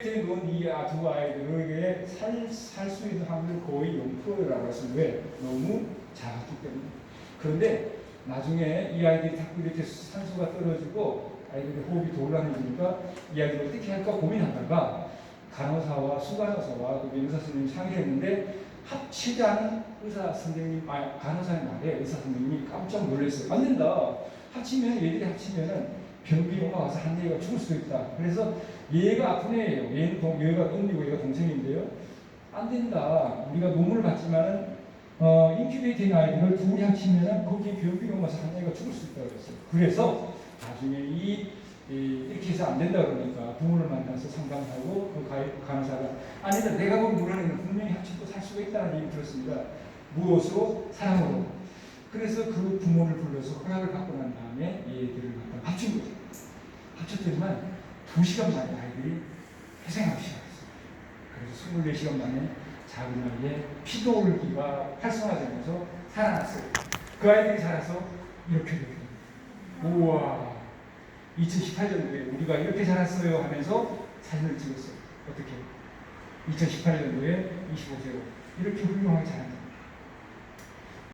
놓은 이두 아이들에게 살 수 있는 확률이 거의 0%라고 했어요. 왜? 너무 작았기 때문에. 그런데 나중에 이 아이들이 자꾸 이렇게 산소가 떨어지고 아이들의 호흡이 곤란해지니까 이 아이들 어떻게 할까 고민하다가 간호사와 수간호사와 그 의사 선생님이 상의했는데 합치자는 의사 선생님, 아, 간호사의 말에 의사 선생님이 깜짝 놀랐어요. 안 된다. 합치면 얘들이 합치면은 병비용가 와서 한 얘가 죽을 수도 있다. 그래서 얘가 아픈 애예요. 얘는 동, 얘가 언니고 얘가 동생인데요. 안 된다. 우리가 논문을 봤지만은 어, 인큐베이팅 아이들을 둘이 합치면은 거기에 병비용 와서 한 애가 죽을 수 있다 그랬어요. 그래서 나중에 이, 이 이렇게 해서 안 된다 그러니까 부모를 만나서 상담하고 그 가- 간호사가 아니다 내가 본 물어내는 분명히 합치고 살 수가 있다는 얘기 들었습니다. 무엇으로? 사랑으로. 그래서 그 부모를 불러서 허락을 받고 난 다음에 얘들을 갖다 합친 거죠. 합쳤더니만 2시간 만에 아이들이 회생하기 시작했어요. 그래서 24시간 만에 작은 나이에 피도올기가 활성화되면서 살아났어요. 그 아이들이 자라서 이렇게 되요 우와 2018년도에 우리가 이렇게 자랐어요 하면서 사진을 찍었어요. 어떻게? 2018년도에 25세로 이렇게 훌륭하게 자랐다.